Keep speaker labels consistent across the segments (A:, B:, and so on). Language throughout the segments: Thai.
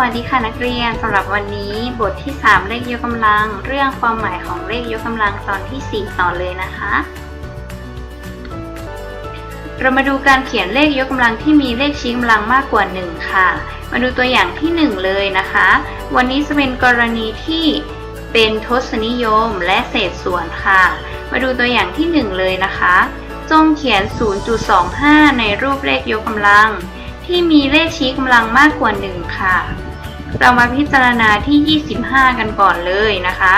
A: วัสดีค่ะนักเรียนสำหรับวันนี้บทที่ 3 เลขยกกำลัง เรื่องความหมายของเลขยกกำลังตอนที่ 4 ต่อเลยนะคะ เรามาดูการเขียนเลขยกกำลังที่มีเลขชี้กำลังมากกว่า 1 ค่ะ มาดูตัวอย่างที่ 1 เลยนะคะ วันนี้จะเป็นกรณีที่เป็นทศนิยมและเศษส่วนค่ะ มาดูตัวอย่างที่ 1 เลยนะคะ จงเขียน 0.25 ในรูปเลขยกกำลังที่มีเลขชี้กำลังมากกว่า 1 ค่ะ เรามาพิจารณาที่ 25 กันก่อนเลยนะคะ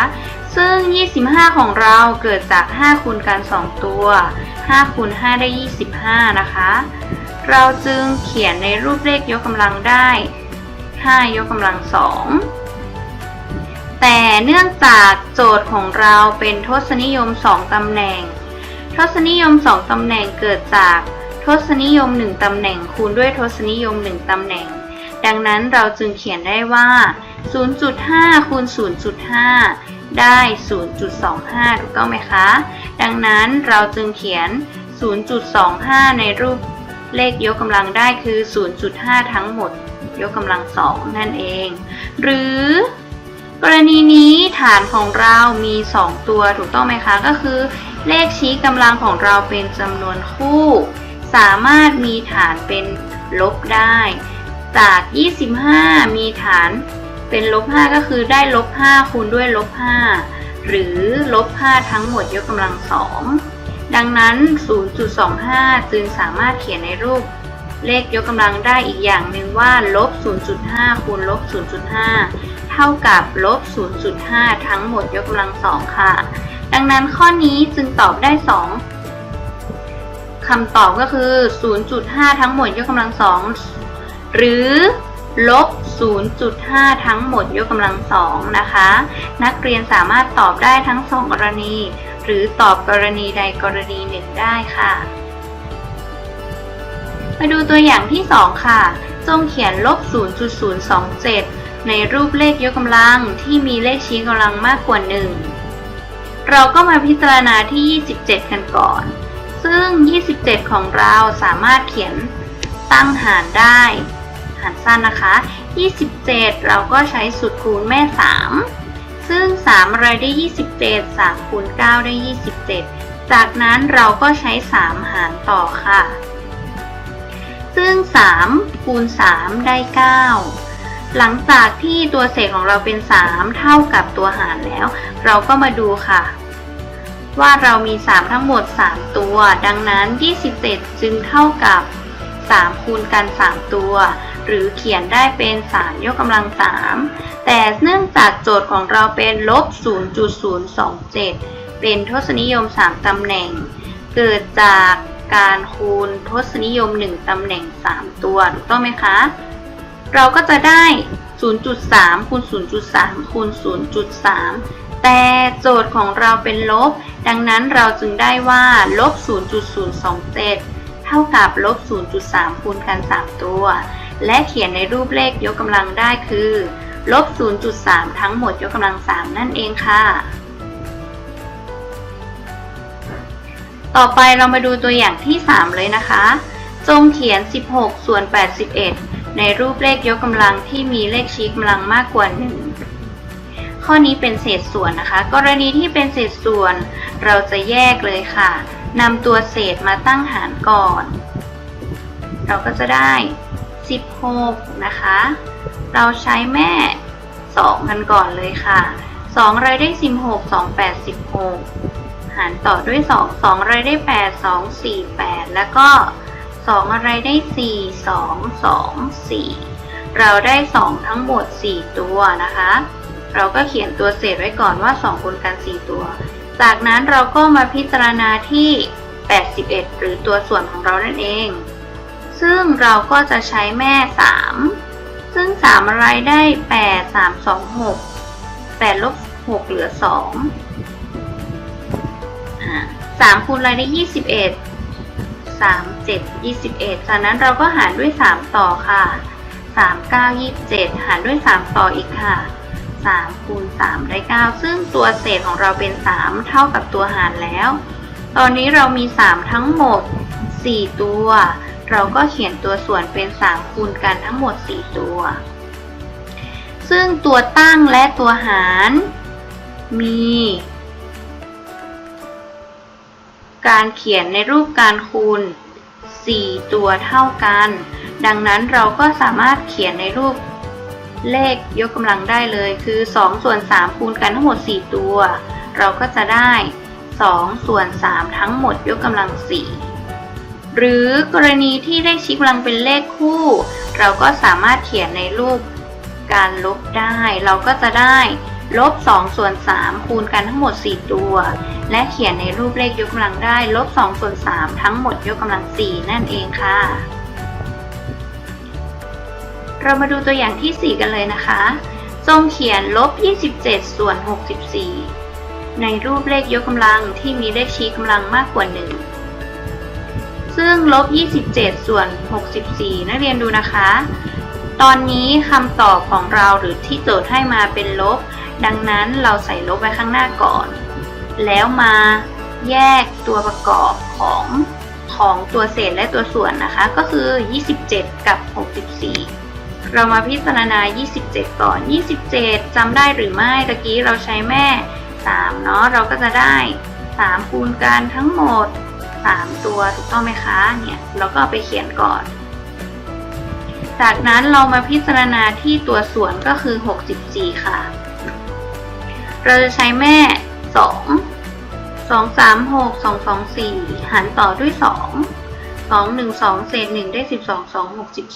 A: ซึ่ง 25 ของเราเกิดจาก 5 คูณกัน 2 ตัว 5 คูณ 5 ได้ 25 นะคะ เราจึงเขียนในรูปเลขยกกำลังได้ 5 ยกกำลัง 2แต่เนื่องจากโจทย์ของเราเป็นทศนิยม 2 ตำแหน่ง ทศนิยม 2 ตำแหน่งเกิดจากทศนิยม 1 ตำแหน่งคูณด้วยทศนิยม 1 ตำแหน่ง ดังนั้นเราจึงเขียนได้ว่า 0.5 คูณ 0.5 ได้ 0.25 ถูกต้องไหมคะ ดังนั้นเราจึงเขียน 0.25 ในรูปเลขยกกำลังได้คือ 0.5 ทั้งหมด ยกกำลัง2นั่นเอง หรือกรณีนี้ฐานของเรามี 2 ตัวถูกต้องไหมคะ ก็คือ เลขชี้กำลังของเราเป็นจำนวนคู่ สามารถมีฐานเป็นลบได้ จาก 25 มีฐานเป็นลบ 5 ก็คือได้ลบ 5 คูณด้วยลบ 5 หรือลบ 5 ทั้งหมดยกกำลัง2ดังนั้น 0.25 จึงสามารถเขียนในรูปเลขยกกำลังได้อีกอย่างหนึ่งว่าลบ 0.5 คูณลบ 0.5 เท่ากับลบ 0.5 ทั้งหมดยกกำลัง2ค่ะ ดังนั้นข้อนี้จึงตอบได้ 2คำตอบก็คือ 0.5 ทั้งหมดยกกำลัง2 หรือลบ 0.5 ทั้งหมดยกกำลัง2นะคะ นักเรียนสามารถตอบได้ทั้ง2กรณี หรือตอบกรณีใดกรณีหนึ่งได้ค่ะ มาดูตัวอย่างที่ 2 ค่ะ จงเขียนลบ 0.027 ในรูปเลขยกกำลังที่มีเลขชี้กำลังมากกว่า 1 เราก็มาพิจารณาที่ 27 กันก่อน ซึ่ง 27 ของเราสามารถเขียนตั้งหารได้ หารสั้นนะคะ 27 เราก็ใช้สูตรคูณแม่ 3 ซึ่ง 3 อะไรได้ 27 3คูณ9ได้ 27 จากนั้นเราก็ใช้ 3 หารต่อค่ะ ซึ่ง 3 คูณ 3 ได้ 9 หลังจากที่ตัวเศษของเราเป็น 3 เท่ากับตัวหารแล้ว เราก็มาดูค่ะว่าเรามี 3 ทั้งหมด 3 ตัว ดังนั้น 27 จึงเท่ากับ 3 คูณกัน 3 ตัว หรือเขียนได้เป็น 3 ยกกำลัง 3 แต่เนื่องจากโจทย์ของเราเป็นลบ 0.027 เป็นทศนิยม 3 ตำแหน่ง เกิดจากการคูณทศนิยม 1 ตำแหน่ง 3 ตัว ถูกต้องไหมคะ เราก็จะได้ 0.3 คูณ 0.3 คูณ 0.3 แต่โจทย์ของเราเป็นลบ ดังนั้นเราจึงได้ว่าลบ 0.027 เท่ากับลบ 0.3 คูณกัน 3 ตัว และเขียนในรูปเลขยกกำลังได้คือลบ 0.3 ทั้งหมดยกกำลัง 3 นั่นเองค่ะ ต่อไปเรามาดูตัวอย่างที่ 3 เลยนะคะ จงเขียน 16 ส่วน 81 ในรูปเลขยกกำลังที่มีเลขชี้กำลังมากกว่า 1 ข้อนี้เป็นเศษส่วนนะคะ กรณีที่เป็นเศษส่วน เราจะแยกเลยค่ะนำตัวเศษมาตั้งหารก่อน เราก็จะได้ 16 นะคะ เราใช้แม่ 2 กันก่อนเลยค่ะ 2 อะไรได้ 16 2 8 16 หารต่อด้วย 2 2 อะไรได้ 8 2 4 8 แล้วก็ 2 อะไรได้ 4 2 2 4 เราได้ 2 ทั้งหมด 4 ตัวนะคะ เราก็เขียนตัวเศษไว้ก่อนว่า 2คูณกัน 4 ตัว จากนั้นเราก็มาพิจารณาที่ 81 หรือตัวส่วนของเรานั่นเอง ซึ่งเราก็จะใช้แม่ 3 ซึ่ง 3 อะไรได้ 8 3 2 6 8ลบ6เหลือ2สามคูณอะไรได้ยี่สิบเอ็ดสามเจ็ดยี่สิบเอ็ดจากนั้นเราก็หารด้วยสามต่อค่ะสามเก้ายี่เจ็ดหารด้วยสามต่ออีกค่ะสามคูณสามได้เก้าซึ่งตัวเศษของเราเป็นสามเท่ากับตัวหารแล้ว ตอนนี้เรามีสามทั้งหมดสี่ตัว เราก็เขียนตัวส่วนเป็นสามคูณกันทั้งหมดสี่ตัว ซึ่งตัวตั้งและตัวหารมี การเขียนในรูปการคูณ 4 ตัวเท่ากัน ดังนั้นเราก็สามารถเขียนในรูปเลขยกกำลังได้เลยคือ 2 ส่วน 3 คูณกันทั้งหมด 4 ตัว เราก็จะได้ 2 ส่วน 3 ทั้งหมดยกกำลัง 4 หรือกรณีที่เลขชี้กำลังเป็นเลขคู่ เราก็สามารถเขียนในรูปการลบได้ เราก็จะได้ลบ2ส่วน3คูณกันทั้งหมด 4 ตัว และเขียนในรูปเลขยกกำลังได้ลบ2ส่วน3ทั้งหมดยกกำลัง 4 นั่นเองค่ะ เรามาดูตัวอย่างที่ 4 กันเลยนะคะ จงเขียนลบ 27 ส่วน 64 ในรูปเลขยกกำลังที่มีเลขชี้กำลังมากกว่า 1 ซึ่งลบ 27 ส่วน 64 นักเรียนดูนะคะ ตอนนี้คำตอบของเราหรือที่โจทย์ให้มาเป็นลบ ดังนั้นเราใส่ลบไว้ข้างหน้าก่อน แล้วมาแยกตัวประกอบของของตัวเศษและตัวส่วนนะคะ ก็คือ 27 กับ 64 เรามาพิจารณา 27 ก่อน 27จำได้หรือไม่ ตะกี้เราใช้แม่ 3 เนาะ เราก็จะได้ 3 คูณกันทั้งหมด 3 ตัวถูกต้องไหมคะเนี่ยเราก็เอาไปเขียนก่อน จากนั้นเรามาพิจารณาที่ตัวส่วนก็คือ 64 ค่ะ เราจะใช้แม่ 2 2 3 6 2 2 4 หารต่อด้วย 2 2 1 2 เศษ 1 ได้ 12 2 6 12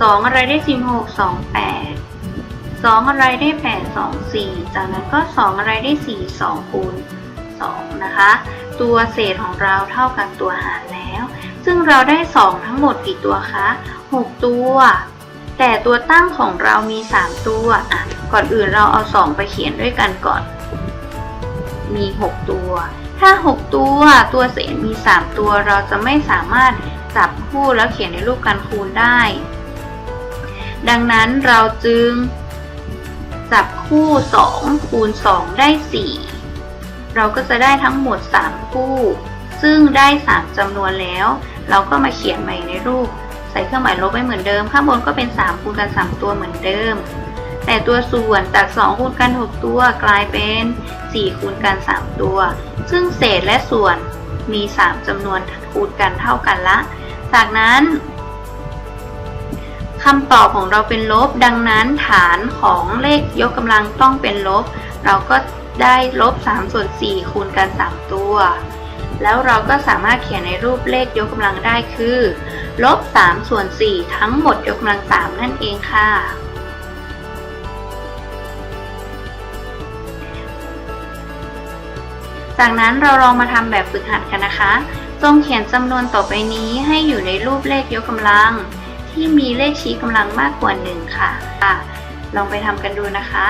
A: 2 อะไรได้ 16 2 8 2 อะไรได้ 8 2 4 จากนั้นก็ 2 อะไรได้ 4 2คูณ 2 นะคะ ตัวเศษของเราเท่ากับตัวหารแล้ว ซึ่งเราได้ 2 ทั้งหมดกี่ตัวคะ 6 ตัว แต่ตัวตั้งของเรามี 3 ตัวอะก่อนอื่นเราเอา 2 ไปเขียนด้วยกันก่อน มี 6 ตัว ถ้า 6 ตัว ตัวเศษมี 3 ตัวเราจะไม่สามารถจับคู่แล้วเขียนในรูปการคูณได้ ดังนั้นเราจึงจับคู่ 2 คูณ 2 ได้ 4 เราก็จะได้ทั้งหมด 3 คู่ ซึ่งได้ 3จำนวนแล้ว เราก็มาเขียนใหม่ในรูป ใส่เครื่องหมายลบไว้เหมือนเดิม ข้างบนก็เป็น 3 คูณกัน 3 ตัวเหมือนเดิม แต่ตัวส่วนจาก 2 คูณกัน 6 ตัวกลายเป็น 4 คูณกัน 3 ตัว ซึ่งเศษและส่วนมี 3จำนวนคูณกันเท่ากันละ จากนั้นคำตอบของเราเป็นลบ ดังนั้นฐานของเลขยกกำลังต้องเป็นลบ เราก็ ได้ลบ3ส่วน4คูณกัน 3 ตัว แล้วเราก็สามารถเขียนในรูปเลขยกกำลังได้คือลบ3ส่วน4ทั้งหมดยกกำลัง 3 นั่นเองค่ะ จากนั้นเราลองมาทำแบบฝึกหัดกันนะคะ จงเขียนจำนวนต่อไปนี้ให้อยู่ในรูปเลขยกกำลัง ที่มีเลขชี้กำลังมากกว่า 1 ค่ะ ลองไปทำกันดูนะคะ